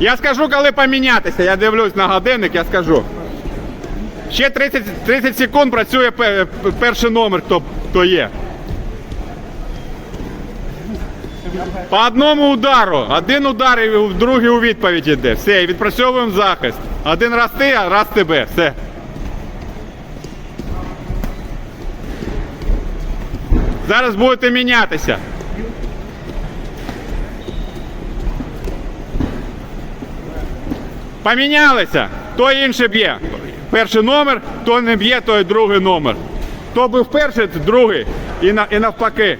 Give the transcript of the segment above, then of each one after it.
Я скажу, коли помінятися. Я дивлюсь на годинник, я скажу. Ще 30 30 секунд працює перший номер, хто, хто є. По одному удару. Один удар і другий у відповідь йде. Все, і відпрацьовуємо захист. Один раз ти, а раз тебе. Все. Зараз будете мінятися. Помінялися. Той інший б'є. Перший номер, хто не б'є, той другий номер. Хто був перший, то другий. І, на, і навпаки.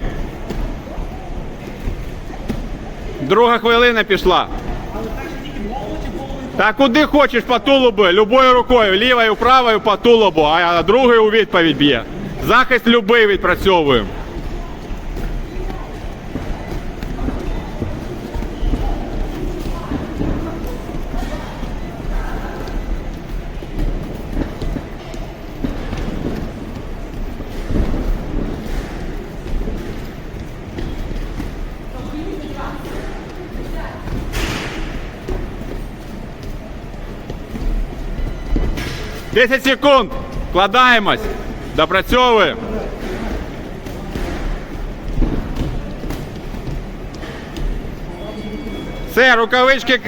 Друга хвилина пішла. Та куди хочеш по тулубу, любою рукою, лівою, правою по тулубу, а другий у відповідь б'є. Захист любий відпрацьовуємо. Десять секунд. Вкладаємось. Допрацьовуємо. Все, рукавички